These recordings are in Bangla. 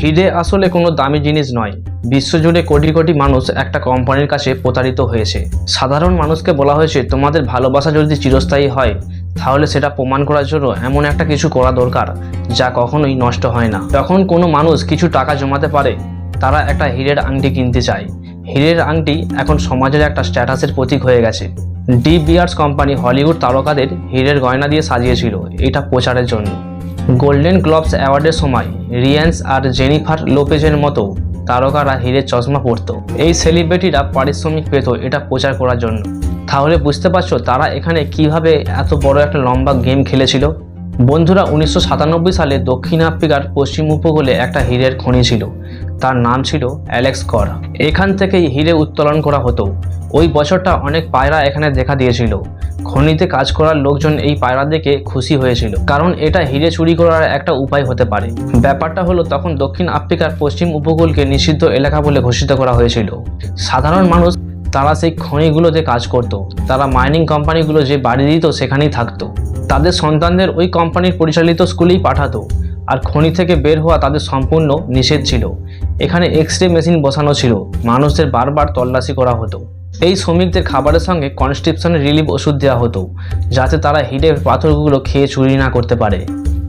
হিরে আসলে কোনো দামি জিনিস নয়। বিশ্বজুড়ে কোটি কোটি মানুষ একটা কোম্পানির কাছে প্রতারিত হয়েছে। সাধারণ মানুষকে বলা হয়েছে, তোমাদের ভালোবাসা যদি চিরস্থায়ী হয়, তাহলে সেটা প্রমাণ করার জন্য এমন একটা কিছু করা দরকার, যা কখনোই নষ্ট হয় না। যখন কোনো মানুষ কিছু টাকা জমাতে পারে, তারা একটা হীরের আংটি কিনতে চায়। হীরের আংটি এখন সমাজের একটা স্ট্যাটাসের প্রতীক হয়ে গেছে। ডি বিয়ার্স কোম্পানি হলিউড তারকাদের হীরের গয়না দিয়ে সাজিয়েছিল, এটা প্রচারের জন্য। গোল্ডেন গ্লোভস অ্যাওয়ার্ডের সময় রিয়ান্স আর জেনিফার লোপেজের মতো তারকারা হিরের চশমা পরতো। এই সেলিব্রিটিরা পারিশ্রমিক পেত এটা প্রচার করার জন্য। তাহলে বুঝতে পারছ তারা এখানে কীভাবে এত বড় একটা লম্বা গেম খেলেছিল? বন্ধুরা, উনিশশো সাতানব্বই সালে দক্ষিণ আফ্রিকার পশ্চিম উপকূলে একটা হীরের খনি ছিল। তার নাম ছিল অ্যালেক্স কর। এখান থেকেই হিরে উত্তোলন করা হতো। ওই বছরটা অনেক পায়রা এখানে দেখা দিয়েছিল। খনিতে কাজ করার লোকজন এই পায়রা দেখে খুশি হয়েছিল। কারণ এটা হিরে চুরি করার একটা উপায় হতে পারে। ব্যাপারটা হলো তখন দক্ষিণ আফ্রিকার পশ্চিম উপকূলকে নিষিদ্ধ এলাকা বলে ঘোষিত করা হয়েছিল। সাধারণ মানুষ, তারা সেই খনিগুলোতে কাজ করত। তারা মাইনিং কোম্পানিগুলো যে বাড়ি দিত সেখানেই থাকতো। তাদের সন্তানদের ওই কোম্পানির পরিচালিত স্কুলেই পাঠাতো। আর খনি থেকে বের হওয়া তাদের সম্পূর্ণ নিষেধ ছিল। এখানে এক্স রে মেশিন বসানো ছিল। মানুষদের বারবার তল্লাশি করা হতো। এই শ্রমিকদের খাবারের সঙ্গে কনস্টিপশনের রিলিফ ওষুধ দেওয়া হতো, যাতে তারা হিটে পাথরগুলো খেয়ে চুরি না করতে পারে।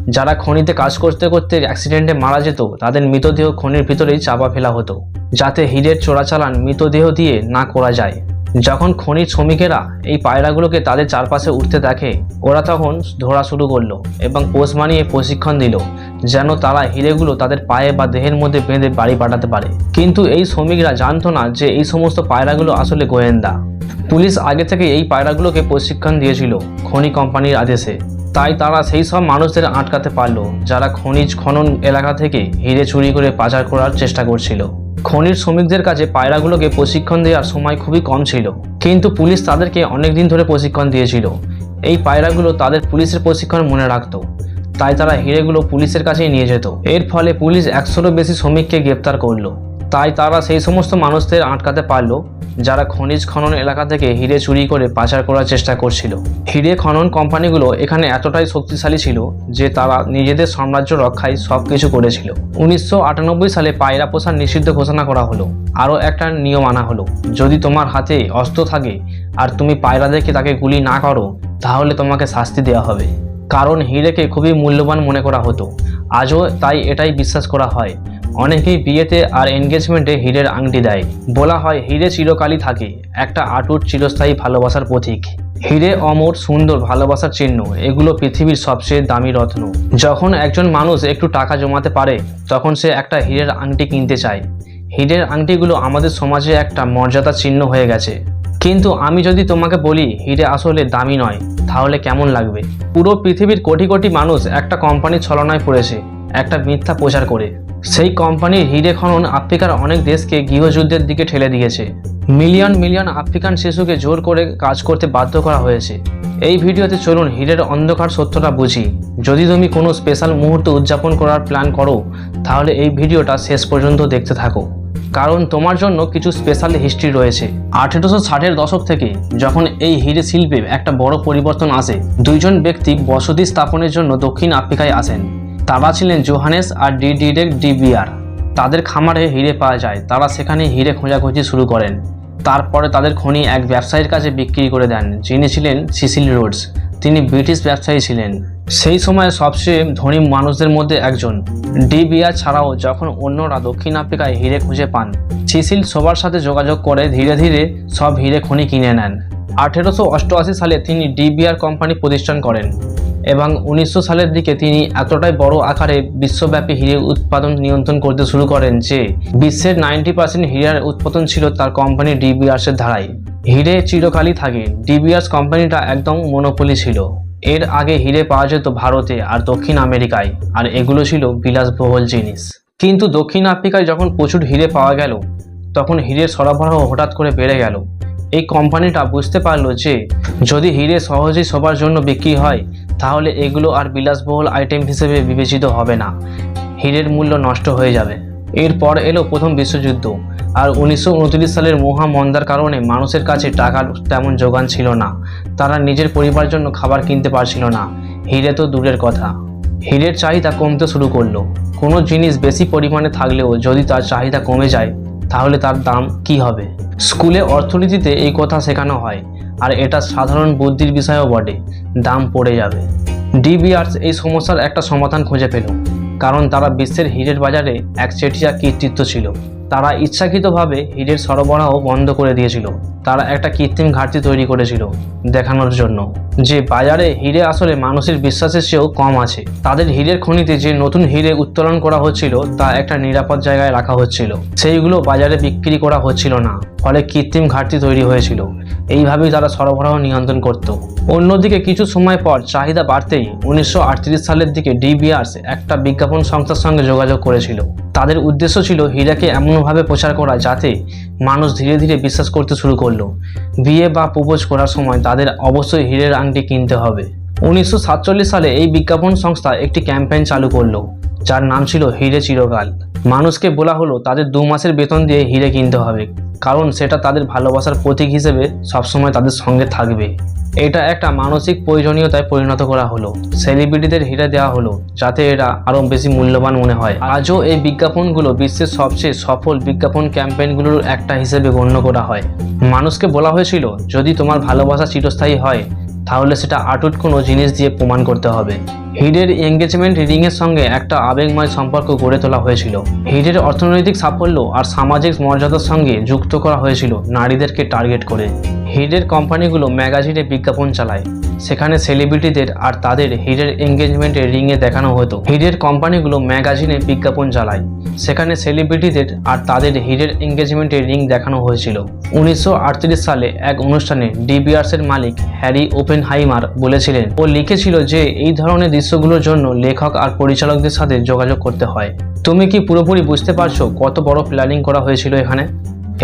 যারা খনিতে কাজ করতে করতে অ্যাক্সিডেন্টে মারা যেত, তাদের মৃতদেহ খনির ভিতরেই চাপা ফেলা হতো, যাতে হিরের চোরাচালান মৃতদেহ দিয়ে না করা যায়। যখন খনির শ্রমিকেরা এই পায়রাগুলোকে তাদের চারপাশে উঠতে দেখে, ওরা তখন ধরা শুরু করল এবং পোষ মানিয়ে প্রশিক্ষণ দিল, যেন তারা হিরেগুলো তাদের পায়ে বা দেহের মধ্যে বেঁধে বাড়ি পাঠাতে পারে। কিন্তু এই শ্রমিকরা জানতো না যে এই সমস্ত পায়রাগুলো আসলে গোয়েন্দা। পুলিশ আগে থেকে এই পায়রাগুলোকে প্রশিক্ষণ দিয়েছিল খনি কোম্পানির আদেশে। তাই তারা সেই সব মানুষদের আটকাতে পারল, যারা খনিজ খনন এলাকা থেকে হিরে চুরি করে পাচার করার চেষ্টা করছিল। খনির শ্রমিকদের কাছে পায়রাগুলোকে প্রশিক্ষণ দেওয়ার সময় খুবই কম ছিল। কিন্তু পুলিশ তাদেরকে অনেক দিন ধরে প্রশিক্ষণ দিয়েছিল। এই পায়রাগুলো তাদের পুলিশের প্রশিক্ষণ মনে রাখত। তাই তারা হিরেগুলো পুলিশের কাছেই নিয়ে যেত। এর ফলে পুলিশ একশোরও বেশি শ্রমিককে গ্রেপ্তার করল। তাই তারা সেই সমস্ত মানুষদের আটকাতে পারল, যারা খনিজ খনন এলাকা থেকে হিরে চুরি করে পাচার করার চেষ্টা করছিল। হিরে খনন কোম্পানিগুলো এখানে এতটাই শক্তিশালী ছিল যে তারা নিজেদের সাম্রাজ্য রক্ষায় সব কিছু করেছিল। উনিশশো আটানব্বই সালে পায়রা পোষার নিষিদ্ধ ঘোষণা করা হলো। আরও একটা নিয়ম আনা হলো, যদি তোমার হাতে অস্ত্র থাকে আর তুমি পায়রা দেখে তাকে গুলি না করো, তাহলে তোমাকে শাস্তি দেওয়া হবে। কারণ হিরেকে খুবই মূল্যবান মনে করা হতো। আজও তাই এটাই বিশ্বাস করা হয়। অনেকেই বিয়েতে আর এনগেজমেন্টে হীরের আংটি দেয়। বলা হয় হিরে চিরকালই থাকে, একটা আটুট চিরস্থায়ী ভালোবাসার প্রতীক। হিরে অমর, সুন্দর ভালোবাসার চিহ্ন, এগুলো পৃথিবীর সবচেয়ে দামি রত্ন। যখন একজন মানুষ একটু টাকা জমাতে পারে, তখন সে একটা হীরের আংটি কিনতে চায়। হীরের আংটিগুলো আমাদের সমাজে একটা মর্যাদা চিহ্ন হয়ে গেছে। কিন্তু আমি যদি তোমাকে বলি, হিরে আসলে দামি নয়, তাহলে কেমন লাগবে? পুরো পৃথিবীর কোটি কোটি মানুষ একটা কোম্পানির ছলনায় পড়েছে, একটা মিথ্যা প্রচার করে। সেই কোম্পানির হিরে খনন আফ্রিকার অনেক দেশকে গৃহযুদ্ধের দিকে ঠেলে দিয়েছে। মিলিয়ন মিলিয়ন আফ্রিকান শিশুকে জোর করে কাজ করতে বাধ্য করা হয়েছে। এই ভিডিওতে চলুন হীরের অন্ধকার সত্যটা বুঝি। যদি তুমি কোনো স্পেশাল মুহূর্ত উদযাপন করার প্ল্যান করো, তাহলে এই ভিডিওটা শেষ পর্যন্ত দেখতে থাকো। কারণ তোমার জন্য কিছু স্পেশাল হিস্ট্রি রয়েছে। আঠেরোশো ষাটের দশক থেকে যখন এই হিরে শিল্পে একটা বড় পরিবর্তন আসে, দুইজন ব্যক্তি বসতি স্থাপনের জন্য দক্ষিণ আফ্রিকায় আসেন। তারা ছিলেন জোহানেস আর ডি ডিরেক ডি বিয়ার তাদের খামারে হিরে পাওয়া যায়। তারা সেখানে হিরে খোঁজাখুঁজি শুরু করেন। তারপরে তাদের খনি এক ব্যবসায়ীর কাছে বিক্রি করে দেন, যিনি ছিলেন সিসিল রোডস। তিনি ব্রিটিশ ব্যবসায়ী ছিলেন। সেই সময় সবচেয়ে ধনী মানুষদের মধ্যে একজন। ডি বিয়ার ছাড়াও যখন অন্যরা দক্ষিণ আফ্রিকায় হিরে খুঁজে পান, সিসিল সবার সাথে যোগাযোগ করে ধীরে ধীরে সব হিরে খনি কিনে নেন। আঠেরোশো অষ্টআশি সালে তিনি ডিবিআর কোম্পানি প্রতিষ্ঠান করেন। এবং উনিশশো সালের দিকে তিনি এতটাই বড় আকারে বিশ্বব্যাপী হিরে উৎপাদন নিয়ন্ত্রণ করতে শুরু করেন যে বিশ্বের নাইনটি পার্সেন্ট হিরার উৎপাদন ছিল তার কোম্পানি ডিবিআরসের ধারায়। হিরে চিরকালই থাকে। ডিবিআরস কোম্পানিটা একদম মনোপলি ছিল। এর আগে হিরে পাওয়া যেত ভারতে আর দক্ষিণ আমেরিকায়, আর এগুলো ছিল বিলাসবহুল জিনিস। কিন্তু দক্ষিণ আফ্রিকায় যখন প্রচুর হিরে পাওয়া গেল, তখন হিরের সরবরাহ হঠাৎ করে বেড়ে গেল। এই কোম্পানিটা বুঝতে পারল যে যদি হিরে সহজেই সবার জন্য বিক্রি হয় তাহলে এগুলো আর বিলাসবহুল আইটেম হিসেবে বিবেচিত হবে না। হীরের মূল্য নষ্ট হয়ে যাবে। এরপর এলো প্রথম বিশ্বযুদ্ধ। আর উনিশশো উনত্রিশ সালের মহামন্দার কারণে মানুষের কাছে টাকার তেমন যোগান ছিল না। তারা নিজের পরিবার জন্য খাবার কিনতে পারছিল না। হিরে তো দূরের কথা। হীরের চাহিদা কমতে শুরু করল। কোনো জিনিস বেশি পরিমাণে থাকলেও যদি তার চাহিদা কমে যায় তাহলে তার দাম কি হবে? স্কুলে অর্থনীতিতে এই কথা শেখানো হয়, আর এটা সাধারণ বুদ্ধির বিষয়ও বটে, দাম পড়ে যাবে। ডিবিআরস এই সমস্যার একটা সমাধান খুঁজে পেল, কারণ তারা বিশ্বের হিরের বাজারে এক একচেটিয়া কৃতিত্ব ছিল। তারা ইচ্ছাকৃতভাবে হীরের সরবরাহ বন্ধ করে দিয়েছিল। তারা একটা কৃত্রিম ঘাটতি তৈরি করেছিল দেখানোর জন্য। যে বাজারে হিরে আসলে মানুষের বিশ্বাসের চেয়েও কম আছে। তাদের হীরের খনিতে যে নতুন হিরে উত্তোলন করা হচ্ছিল, তা একটা নিরাপদ জায়গায় রাখা হচ্ছিল। সেইগুলো বাজারে বিক্রি করা হচ্ছিল না, ফলে কৃত্রিম ঘাটতি তৈরি হয়েছিল। এইভাবেই তারা সরবরাহ নিয়ন্ত্রণ করত। অন্যদিকে কিছু সময় পর চাহিদা বাড়তেই উনিশশো আটত্রিশ সালের দিকে ডিবিআরস একটা বিজ্ঞাপন সংস্থার সঙ্গে যোগাযোগ করেছিল। তাদের উদ্দেশ্য ছিল হীরাকে এমনভাবে প্রচার করা যাতে মানুষ ধীরে ধীরে বিশ্বাস করতে শুরু করল। বিয়ে বা প্রপোজ করার সময় তাদের অবশ্যই হীরের আংটি কিনতে হবে। উনিশশো সাতচল্লিশ সালে এই বিজ্ঞাপন সংস্থা একটি ক্যাম্পেইন চালু করল। যার নাম ছিল হিরে চিরকাল। মানুষকে বলা হলো, তাদের দু মাসের বেতন দিয়ে হিরে কিনতে হবে। কারণ সেটা তাদের ভালোবাসার প্রতীক হিসেবে সবসময় তাদের সঙ্গে থাকবে। এটা একটা মানসিক প্রয়োজনীয়তায় পরিণত করা হলো। সেলিব্রিটিদের হিরে দেওয়া হলো, যাতে এরা আরও বেশি মূল্যবান মনে হয়। আজও এই বিজ্ঞাপনগুলো বিশ্বের সবচেয়ে সফল বিজ্ঞাপন ক্যাম্পেইনগুলোর একটা হিসেবে গণ্য করা হয়। মানুষকে বলা হয়েছিল, যদি তোমার ভালোবাসা চিরস্থায়ী হয় তাহলে সেটা আটুট কোনো জিনিস দিয়ে প্রমাণ করতে হবে। হিডের এঙ্গেজমেন্ট রিডিংয়ের সঙ্গে একটা আবেগময় সম্পর্ক গড়ে তোলা হয়েছিল। হিডের অর্থনৈতিক সাফল্য আর সামাজিক মর্যাদার সঙ্গে যুক্ত করা হয়েছিল নারীদেরকে টার্গেট করে। হিডের কোম্পানিগুলো ম্যাগাজিনে বিজ্ঞাপন চালায়। সেখানে সেলিব্রিটিদের আর তাদের হিডের এঙ্গেজমেন্টে রিংয়ে দেখানো হতো। হিডের কোম্পানিগুলো ম্যাগাজিনে বিজ্ঞাপন চালায়। সেখানে সেলিব্রিটিদের আর তাদের হিডের এঙ্গেজমেন্টে রিং দেখানো হয়েছিল। উনিশশো আটত্রিশ সালে এক অনুষ্ঠানে ডিবিআরস এর মালিক হ্যারি ওপেন হাইমার বলেছিলেন, ও লিখেছিল যে এই ধরনের দৃশ্যগুলোর জন্য লেখক আর পরিচালকদের সাথে যোগাযোগ করতে হয়। তুমি কি পুরোপুরি বুঝতে পারছ কত বড় প্ল্যানিং করা হয়েছিল এখানে?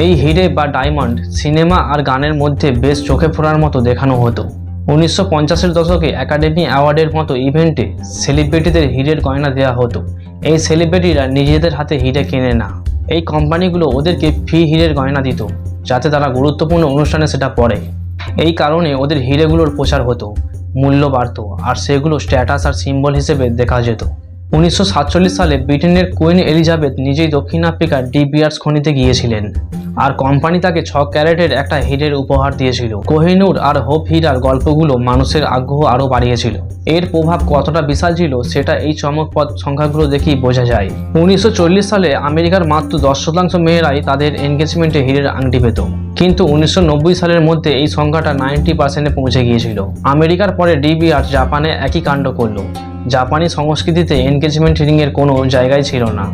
এই হিরে বা ডায়মন্ড সিনেমা আর গানের মধ্যে বেশ চোখে ফোড়ার মতো দেখানো হতো। উনিশশো পঞ্চাশের দশকে একাডেমি অ্যাওয়ার্ডের মতো ইভেন্টে সেলিব্রিটিদের হিরের গয়না দেওয়া হতো। এই সেলিব্রিটিরা নিজেদের হাতে হিরে কেনে না। এই কোম্পানিগুলো ওদেরকে ফি হিরের গয়না দিত, যাতে তারা গুরুত্বপূর্ণ অনুষ্ঠানে সেটা পড়ে। এই কারণে ওদের হিরেগুলোর প্রচার হতো, মূল্য বাড়ত, আর সেগুলো স্ট্যাটাস আর সিম্বল হিসেবে দেখা যেত। উনিশশো সাতচল্লিশ সালে ব্রিটেনের কুইন এলিজাবেথ নিজেই দক্ষিণ আফ্রিকার ডিবিআরস খনিতে গিয়েছিলেন। আর কোম্পানি তাকে ছ ক্যারেটের একটা হিরের উপহার দিয়েছিল। কোহিনুর আর হোপ হিরার গল্পগুলো মানুষের আগ্রহ আরও বাড়িয়েছিল। এর প্রভাব কতটা বিশাল ছিল সেটা এই চমকপদ সংখ্যাগুলো দেখেই বোঝা যায়। উনিশশো চল্লিশ সালে আমেরিকার মাত্র দশ শতাংশ মেয়েরাই তাদের এনগেজমেন্টে হিরের আংটি পেত। কিন্তু উনিশশো নব্বই সালের মধ্যে এই সংখ্যাটা নাইনটি পার্সেন্টে পৌঁছে গিয়েছিল। আমেরিকার পরে ডিবিআর জাপানে একই কাণ্ড করল। জাপানি সংস্কৃতিতে এনগেজমেন্ট রিংয়ের কোনো জায়গায় ছিল না।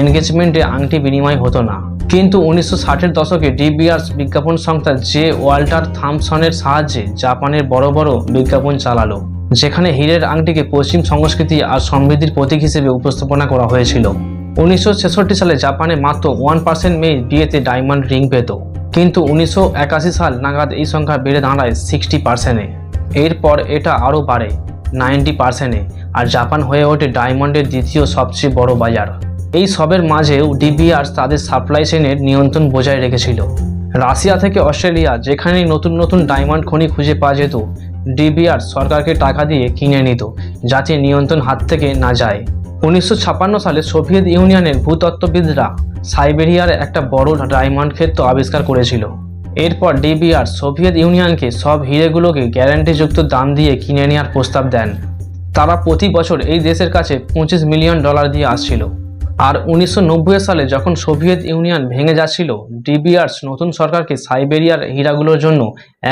এনগেজমেন্টে আংটি বিনিময় হতো না। কিন্তু উনিশশো ষাটের দশকে ডিবিআরস বিজ্ঞাপন সংস্থা জে ওয়াল্টার থামসনের সাহায্যে জাপানের বড় বড় বিজ্ঞাপন চালালো, যেখানে হীরের আংটিকে পশ্চিম সংস্কৃতি আর সমৃদ্ধির প্রতীক হিসেবে উপস্থাপনা করা হয়েছিল। উনিশশো ছেষট্টি সালে জাপানে মাত্র ওয়ান পার্সেন্ট মেয়ে বিয়েতে ডায়মন্ড রিং পেত, কিন্তু উনিশশো একাশি সাল নাগাদ এই সংখ্যা বেড়ে দাঁড়ায় সিক্সটি পার্সেন্টে। এরপর এটা আরও বাড়ে, নাইনটি পার্সেন্টে। আর জাপান হয়ে ওঠে ডায়মন্ডের দ্বিতীয় সবচেয়ে বড় বাজার। এই সবের মাঝেও ডিবিআরস তাদের সাপ্লাই চেনের নিয়ন্ত্রণ বজায় রেখেছিল। রাশিয়া থেকে অস্ট্রেলিয়া, যেখানেই নতুন নতুন ডায়মন্ড খনি খুঁজে পাওয়া যেত ডিবিআর সরকারকে টাকা দিয়ে কিনে নিত, যাতে নিয়ন্ত্রণ হাত থেকে না যায়। উনিশশো ছাপ্পান্ন সালে সোভিয়েত ইউনিয়নের ভূতত্ত্ববিদরা সাইবেরিয়ার একটা বড় ডায়মন্ড ক্ষেত্র আবিষ্কার করেছিল। এরপর ডিবিআর সোভিয়েত ইউনিয়নকে সব হিরেগুলোকে গ্যারান্টিযুক্ত দাম দিয়ে কিনে নেওয়ার প্রস্তাব দেন। তারা প্রতি বছর এই দেশের কাছে পঁচিশ মিলিয়ন ডলার দিয়ে আসছিল। আর উনিশশো নব্বই সালে যখন সোভিয়েত ইউনিয়ন ভেঙে যাচ্ছিল ডিবিআরস নতুন সরকারকে সাইবেরিয়ার হীরাগুলোর জন্য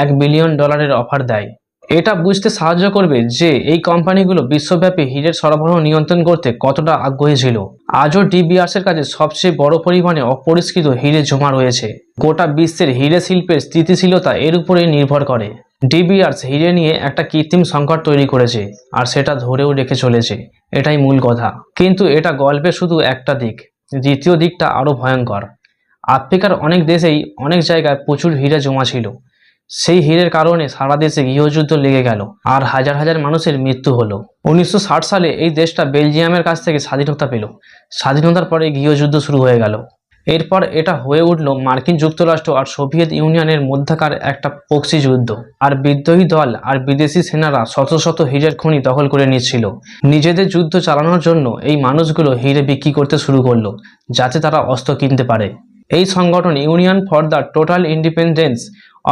এক বিলিয়ন ডলারের অফার দেয়। এটা বুঝতে সাহায্য করবে যে এই কোম্পানিগুলো বিশ্বব্যাপী হীরের সরবরাহ নিয়ন্ত্রণ করতে কতটা আগ্রহী ছিল। আজও ডিবিআরস এর কাছে সবচেয়ে বড় পরিমাণে অপরিষ্কৃত হিরে জমা রয়েছে। গোটা বিশ্বের হিরে শিল্পের স্থিতিশীলতা এর উপরেই নির্ভর করে। ডিবিআরস হিরে নিয়ে একটা কৃত্রিম সংকট তৈরি করেছে, আর সেটা ধরেও রেখে চলেছে। এটাই মূল কথা। কিন্তু এটা গল্পের শুধু একটা দিক, দ্বিতীয় দিকটা আরও ভয়ঙ্কর। আফ্রিকার অনেক দেশেই অনেক জায়গায় প্রচুর হীরা জমা ছিল। সেই হীরের কারণে সারা দেশে গৃহযুদ্ধ লেগে গেল, আর হাজার হাজার মানুষের মৃত্যু হলো। উনিশশো ষাট সালে এই দেশটা বেলজিয়ামের কাছ থেকে স্বাধীনতা পেল। স্বাধীনতার পরে গৃহযুদ্ধ শুরু হয়ে গেল। এরপর এটা হয়ে উঠল মার্কিন যুক্তরাষ্ট্র আর সোভিয়েত ইউনিয়নের মধ্যকার একটা পক্সি যুদ্ধ। আর বিদ্রোহী দল আর বিদেশি সেনারা শত শত হীরের খনি দখল করে নিচ্ছিল। নিজেদের যুদ্ধ চালানোর জন্য এই মানুষগুলো হিরে বিক্রি করতে শুরু করল, যাতে তারা অস্ত্র কিনতে পারে। এই সংগঠন union for the total independence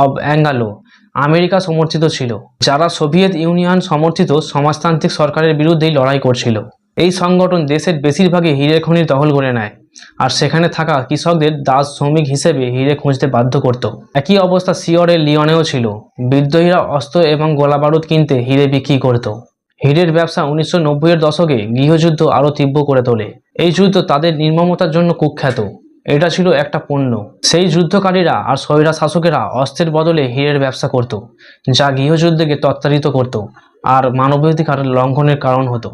of Angola, America সমর্থিত ছিল, যারা সোভিয়েত ইউনিয়ন সমর্থিত সমাজতান্ত্রিক সরকারের বিরুদ্ধেই লড়াই করছিল। এই সংগঠন দেশের বেশিরভাগই হীরে খনি দখল করে নেয়। আর সেখানে থাকা কৃষকদের দাস শ্রমিক হিসেবে হিরে খুঁজতে বাধ্য করত। একই অবস্থা সিওরের লিওনেও ছিল। বিদ্রোহীরা অস্ত্র এবং গোলাবারুদ কিনতে হিরে বিক্রি করত। হিরের ব্যবসা উনিশশো নব্বইয়ের দশকে গৃহযুদ্ধ আরও তীব্র করে তোলে। এই যুদ্ধ তাদের নির্মমতার জন্য কুখ্যাত। এটা ছিল একটা পণ্য। সেই যুদ্ধকারীরা আর স্বৈরা শাসকেরা অস্ত্রের বদলে হীরের ব্যবসা করত, যা গৃহযুদ্ধকে তত্তারিত করত আর মানবাধিকার লঙ্ঘনের কারণ হতো।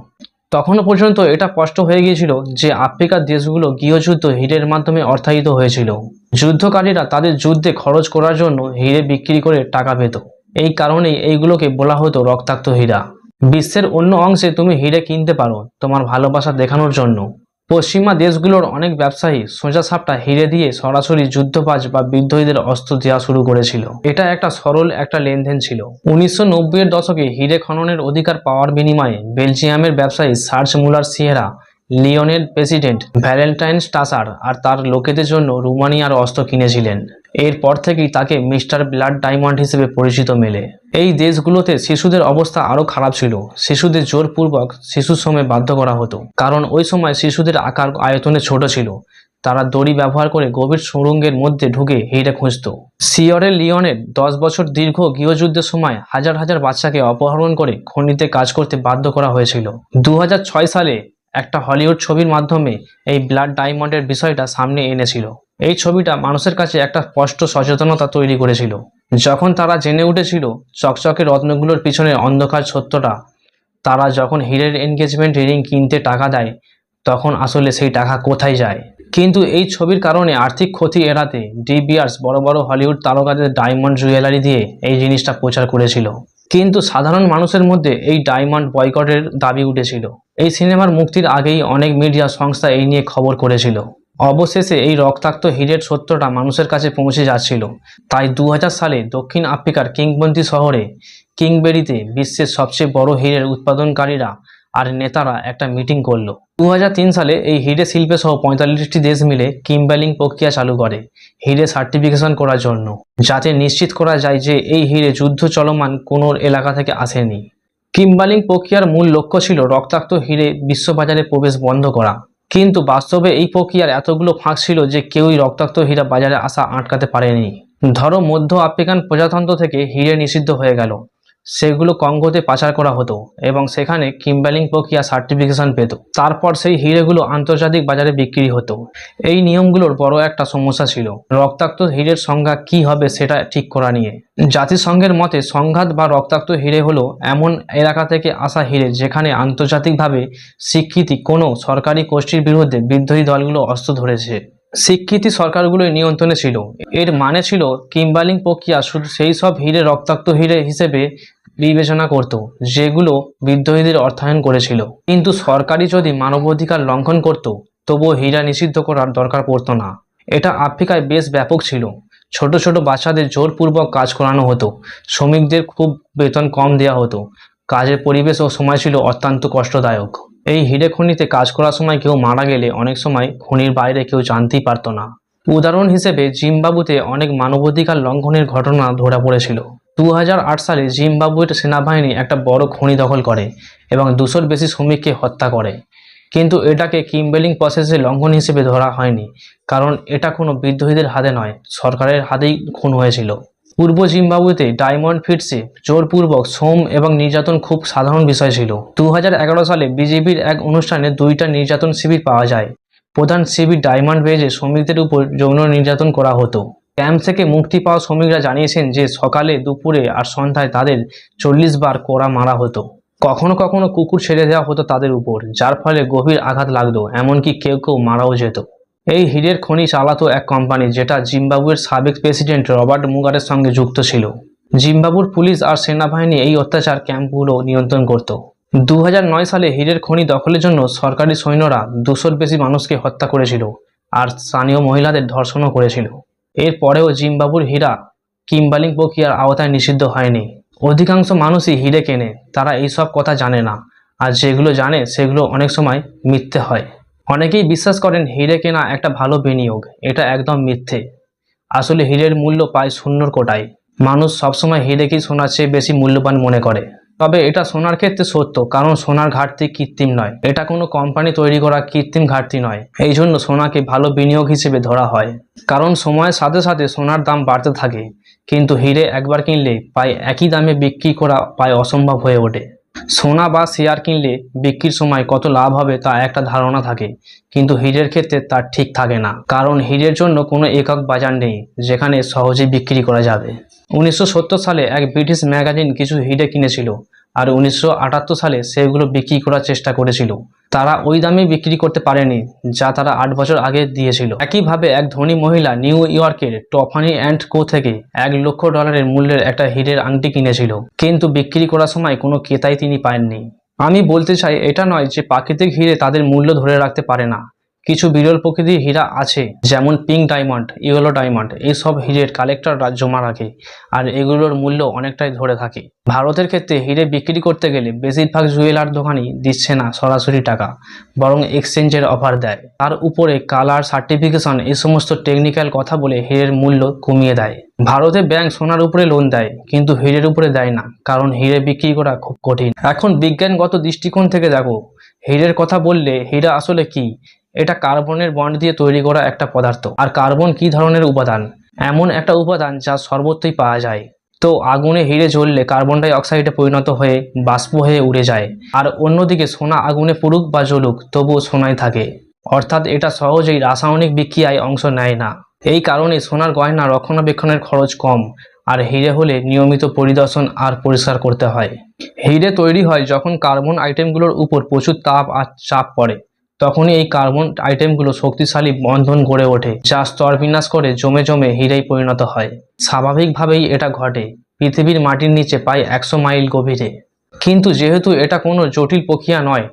তখনও পর্যন্ত এটা স্পষ্ট হয়ে গিয়েছিল যে আফ্রিকার দেশগুলো গৃহযুদ্ধ হীরের মাধ্যমে অর্থায়িত হয়েছিল। যুদ্ধকারীরা তাদের যুদ্ধে খরচ করার জন্য হীরে বিক্রি করে টাকা পেত। এই কারণেই এইগুলোকে বলা হতো রক্তাক্ত হীরা। বিশ্বের অন্য অংশে তুমি হীরে কিনতে পারো তোমার ভালোবাসা দেখানোর জন্য। পশ্চিমা দেশগুলোর অনেক ব্যবসায়ী সোজা সাপটা হিরে দিয়ে সরাসরি যুদ্ধবাজ বা বিদ্রোহীদের অস্ত্র দেওয়া শুরু করেছিল। এটা একটা সরল একটা লেনদেন ছিল। উনিশশো নব্বইয়ের দশকে হিরে খননের অধিকার পাওয়ার বিনিময়ে বেলজিয়ামের ব্যবসায়ী সার্চ মুলার সিয়েরা লিওনের প্রেসিডেন্ট ভ্যালেন্টাইন স্টাসার আর তার লোকেদের জন্য রুমানিয়ার অস্ত্র কিনেছিলেন। এরপর থেকেই তাকে মিস্টার ব্লাড ডায়মন্ড হিসেবে পরিচিত মেলে। এই দেশগুলোতে শিশুদের অবস্থা আরও খারাপ ছিল। শিশুদের জোরপূর্বক শিশু শ্রমে বাধ্য করা হতো। কারণ ওই সময় শিশুদের আকার আয়তনে ছোট ছিল। তারা দড়ি ব্যবহার করে গভীর সুড়ঙ্গের মধ্যে ঢুকে হিরে খুঁজত। সিওরের লিওনের দশ বছর দীর্ঘ গৃহযুদ্ধের সময় হাজার হাজার বাচ্চাকে অপহরণ করে খনিতে কাজ করতে বাধ্য করা হয়েছিল। দু হাজার ছয় সালে একটা হলিউড ছবির মাধ্যমে এই ব্লাড ডায়মন্ডের বিষয়টা সামনে এনেছিল। এই ছবিটা মানুষের কাছে একটা স্পষ্ট সচেতনতা তৈরি করেছিল। যখন তারা জেনে উঠেছিল চকচকে রত্নগুলোর পিছনে অন্ধকার সত্যটা, তারা যখন হিরের এনগেজমেন্ট রিং কিনতে টাকা দেয়, তখন আসলে সেই টাকা কোথায় যায়? কিন্তু এই ছবির কারণে আর্থিক ক্ষতি এড়াতে ডিবিআরস বড় বড় হলিউড তারকাদের ডায়মন্ড জুয়েলারি দিয়ে এই জিনিসটা প্রচার করেছিল। কিন্তু সাধারণ মানুষের মধ্যে এই ডায়মন্ড বয়কটের দাবি উঠেছিল। এই সিনেমার মুক্তির আগেই অনেক মিডিয়া সংস্থা এই নিয়ে খবর করেছিল। অবশেষে এই রক্তাক্ত হীরের সত্যটা মানুষের কাছে পৌঁছে যাচ্ছিল। তাই দু হাজার সালে দক্ষিণ আফ্রিকার কিংবন্তি শহরে কিংবেরিতে বিশ্বের সবচেয়ে বড় হীরের উৎপাদনকারীরা আর নেতারা একটা মিটিং করল। দু হাজার তিন সালে এই হিরে শিল্পে সহ পঁয়তাল্লিশটি দেশ মিলে কিম্বালিং প্রক্রিয়া চালু করে হিরে সার্টিফিকেশন করার জন্য। যাতে নিশ্চিত করা যায় যে এই হিরে যুদ্ধ চলমান কোনো এলাকা থেকে আসেনি। কিম্বালিং প্রক্রিয়ার মূল লক্ষ্য ছিল রক্তাক্ত হিরে বিশ্ববাজারে প্রবেশ বন্ধ করা। কিন্তু বাস্তবে এই প্রক্রিয়ার এতগুলো ফাঁক ছিল যে কেউই রক্তাক্ত হীরা বাজারে আসা আটকাতে পারেনি। ধরো মধ্য আফ্রিকান প্রজাতন্ত্র থেকে হিরে নিষিদ্ধ হয়ে গেল। সেগুলো কঙ্গোতে পাচার করা হতো এবং সেখানে কিম্বালিং প্রক্রিয়া সার্টিফিকেশন পেত। তারপর সেই হিরেগুলো আন্তর্জাতিক বাজারে বিক্রি হতো। এই নিয়মগুলোর বড় একটা সমস্যা ছিল। রক্তাক্ত হিরের সংজ্ঞা কি হবে সেটা ঠিক করা নিয়ে। জাতিসংঘের মতে সংঘাত বা রক্তাক্ত হিরে হলো এমন এলাকা থেকে আসা হিরে যেখানে আন্তর্জাতিকভাবে স্বীকৃতি কোনো সরকারি গোষ্ঠীর বিরুদ্ধে বিদ্রোহী দলগুলো অস্ত্র ধরেছে। স্বীকৃতি সরকারগুলোর নিয়ন্ত্রণে ছিল। এর মানে ছিল কিম্বালিং প্রক্রিয়া শুধু সেই সব হিরে রক্তাক্ত হিরে হিসেবে বিবেচনা করত, যেগুলো বিদ্রোহীদের অর্থায়ন করেছিল। কিন্তু সরকারি যদি মানবাধিকার লঙ্ঘন করত, তবুও হীরা নিষিদ্ধ করার দরকার পড়তো না। এটা আফ্রিকায় বেশ ব্যাপক ছিল। ছোট ছোট বাচ্চাদের জোরপূর্বক কাজ করানো হতো। শ্রমিকদের খুব বেতন কম দেওয়া হতো। কাজের পরিবেশ ও সময় ছিল অত্যন্ত কষ্টদায়ক। এই হিরে খনিতে কাজ করার সময় কেউ মারা গেলে অনেক সময় খনির বাইরে কেউ জানতেই পারতো না। উদাহরণ হিসেবে জিম্বাবুতে অনেক মানবাধিকার লঙ্ঘনের ঘটনা ধরা পড়েছিল। দু হাজার আট সালে জিম্বাবুয়ের সেনাবাহিনী একটা বড় খনি দখল করে এবং দুশোর বেশি শ্রমিককে হত্যা করে। কিন্তু এটাকে কিম্বেলিং প্রসেসে লঙ্ঘন হিসেবে ধরা হয়নি, কারণ এটা কোনো বিদ্রোহীদের হাতে নয়, সরকারের হাতেই খুন হয়েছিল। পূর্ব জিম্বাবুয়েতে ডায়মন্ড ফিটসে জোরপূর্বক শ্রম এবং নির্যাতন খুব সাধারণ বিষয় ছিল। দু হাজার এগারো সালে বিজেপির এক অনুষ্ঠানে দুইটা নির্যাতন শিবির পাওয়া যায়। প্রধান শিবির ডায়মন্ড বেজে শ্রমিকদের উপর যৌন নির্যাতন করা হতো। ক্যাম্প থেকে মুক্তি পাওয়া শ্রমিকরা জানিয়েছেন যে সকালে দুপুরে আর সন্ধ্যায় তাদের চল্লিশ বার কোড়া মারা হতো। কখনো কখনো কুকুর ছেড়ে দেওয়া হতো তাদের উপর, যার ফলে গভীর আঘাত লাগতো, এমনকি কেউ কেউ মারাও যেত। এই হীরের খনি চালাতো এক কোম্পানি, যেটা জিম্বাবুয়ের সাবেক প্রেসিডেন্ট রবার্ট মুগারের সঙ্গে যুক্ত ছিল। জিম্বাবুর পুলিশ আর সেনাবাহিনী এই অত্যাচার ক্যাম্পগুলো নিয়ন্ত্রণ করত। দু হাজার নয় সালে হীরের খনি দখলের জন্য সরকারি সৈন্যরা দুশোর বেশি মানুষকে হত্যা করেছিল, আর স্থানীয় মহিলাদের ধর্ষণও করেছিল। এরপরেও জিম্বাবুর হীরা কিম্বালিং প্রক্রিয়ার আওতায় নিষিদ্ধ হয়নি। অধিকাংশ মানুষই হিরে কেনে, তারা এইসব কথা জানে না, আর যেগুলো জানে সেগুলো অনেক সময় মিথ্যে হয়। অনেকেই বিশ্বাস করেন হিরে কেনা একটা ভালো বিনিয়োগ, এটা একদম মিথ্যে। আসলে হীরের মূল্য পায় শূন্যর কোটায়। মানুষ সবসময় হিরেকেই সোনার চেয়ে বেশি মূল্যবান মনে করে। তবে এটা সোনার ক্ষেত্রে সত্য, কারণ সোনার ঘাটতি কৃত্রিম নয়। এটা কোনো কোম্পানি তৈরি করা কৃত্রিম ঘাটতি নয়। এই জন্য সোনাকে ভালো বিনিয়োগ হিসেবে ধরা হয়। কারণ সময়ের সাথে সাথে সোনার দাম বাড়তে থাকে, কিন্তু হিরে একবার কিনলে প্রায় একই দামে বিক্রি করা প্রায় অসম্ভব হয়ে ওঠে। সোনা বা শেয়ার কিনলে বিক্রির সময় কত লাভ হবে তা একটা ধারণা থাকে, কিন্তু হিরের ক্ষেত্রে তার ঠিক থাকে না। কারণ হিরের জন্য কোনো একক বাজার নেই, যেখানে সহজেই বিক্রি করা যাবে। উনিশশো সত্তর সালে এক ব্রিটিশ ম্যাগাজিন কিছু হিরে কিনেছিল আর উনিশশো আটাত্তর সালে সেগুলো বিক্রি করার চেষ্টা করেছিল। তারা ওই দামে বিক্রি করতে পারেনি, যা তারা আট বছর আগে দিয়েছিল। একইভাবে এক ধনী মহিলা নিউ ইয়র্কের টফানি অ্যান্ড কো থেকে এক লক্ষ ডলারের মূল্যের একটা হীরের আংটি কিনেছিল। কিন্তু বিক্রি করার সময় কোনো ক্রেতাই তিনি পাননি। আমি বলতে চাই, এটা নয় যে প্রাকৃতিক হিরে তাদের মূল্য ধরে রাখতে পারে না। কিছু বিরল প্রকৃতির হীরা আছে, যেমন পিঙ্ক ডায়মন্ড ইয়েলো ডায়মন্ড এইসব হীরের কালেক্টররা জমা রাখে, আর এগুলোর মূল্য অনেকটাই ধরে থাকে। ভারতের ক্ষেত্রে হিরে বিক্রি করতে গেলে বেশিরভাগ জুয়েলার দোকানই দিচ্ছে না সরাসরি টাকা, বরং এক্সচেঞ্জের অফার দেয়। তার উপরে কালার সার্টিফিকেশন এই সমস্ত টেকনিক্যাল কথা বলে হীরের মূল্য কমিয়ে দেয়। ভারতে ব্যাংক সোনার উপরে লোন দেয়, কিন্তু হীরের উপরে দেয় না, কারণ হীরে বিক্রি করা খুব কঠিন। এখন বিজ্ঞানগত দৃষ্টিকোণ থেকে দেখো, হীরের কথা বললে হীরা আসলে কি? এটা কার্বনের বন্ড দিয়ে তৈরি করা একটা পদার্থ। আর কার্বন কি ধরনের উপাদান? এমন একটা উপাদান যা সর্বত্রই পাওয়া যায়। তো আগুনে হিরে জ্বললে কার্বন ডাই অক্সাইডে পরিণত হয়ে বাষ্প হয়ে উড়ে যায়। আর অন্যদিকে সোনা আগুনে পুড়ুক বা জ্বলুক, তবুও সোনাই থাকে। অর্থাৎ এটা সহজেই রাসায়নিক বিক্রিয়ায় অংশ নেয় না। এই কারণে সোনার গয়না রক্ষণাবেক্ষণের খরচ কম। আর হিরে হলে নিয়মিত পরিদর্শন আর পরিষ্কার করতে হয়। হিরে তৈরি হয় যখন কার্বন আইটেমগুলোর উপর প্রচুর তাপ আর চাপ পড়ে। তখনই এই কার্বন আইটেমগুলো শক্তিশালী বন্ধন গড়ে ওঠে, যা স্তর বিন্যাস করে জমে জমে হীরেই পরিণত হয়। স্বাভাবিকভাবেই এটা ঘটে, পৃথিবীর মাটির নিচে প্রায় একশো মাইল গভীরে। কিন্তু যেহেতু এটা কোনো জটিল প্রক্রিয়া নয়,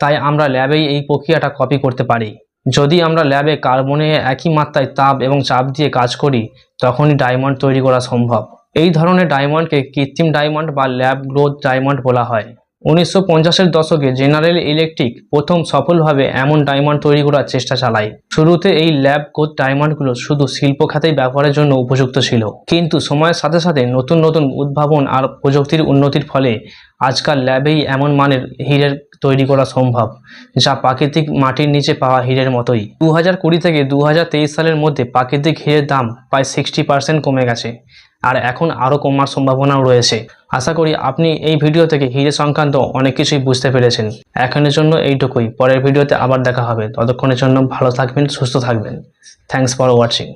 তাই আমরা ল্যাবেই এই প্রক্রিয়াটা কপি করতে পারি। যদি আমরা ল্যাবে কার্বনে একই মাত্রায় তাপ এবং চাপ দিয়ে কাজ করি, তখনই ডায়মন্ড তৈরি করা সম্ভব। এই ধরনের ডায়মন্ডকে কৃত্রিম ডায়মন্ড বা ল্যাব গ্রোথ ডায়মন্ড বলা হয়। উনিশশো পঞ্চাশের দশকে জেনারেল ইলেকট্রিক প্রথম সফলভাবে এমন ডায়মন্ড তৈরি করার চেষ্টা চালায়। শুরুতে এই ল্যাব কোড ডায়মন্ডগুলো শুধু শিল্প খাতেই ব্যবহারের জন্য উপযুক্ত ছিল। কিন্তু সময়ের সাথে সাথে নতুন নতুন উদ্ভাবন আর প্রযুক্তির উন্নতির ফলে আজকাল ল্যাবেই এমন মানের হীরের তৈরি করা সম্ভব, যা প্রাকৃতিক মাটির নিচে পাওয়া হীরের মতোই। দু হাজার কুড়ি থেকে দু হাজার তেইশ সালের মধ্যে প্রাকৃতিক হীরের দাম প্রায় সিক্সটি পার্সেন্ট কমে গেছে। আর এখন আরও কমার সম্ভাবনাও রয়েছে। আশা করি আপনি এই ভিডিও থেকে হিরে সংক্রান্ত অনেক কিছুই বুঝতে পেরেছেন। এখনের জন্য এইটুকুই। পরের ভিডিওতে আবার দেখা হবে। ততক্ষণের জন্য ভালো থাকবেন, সুস্থ থাকবেন। Thanks for watching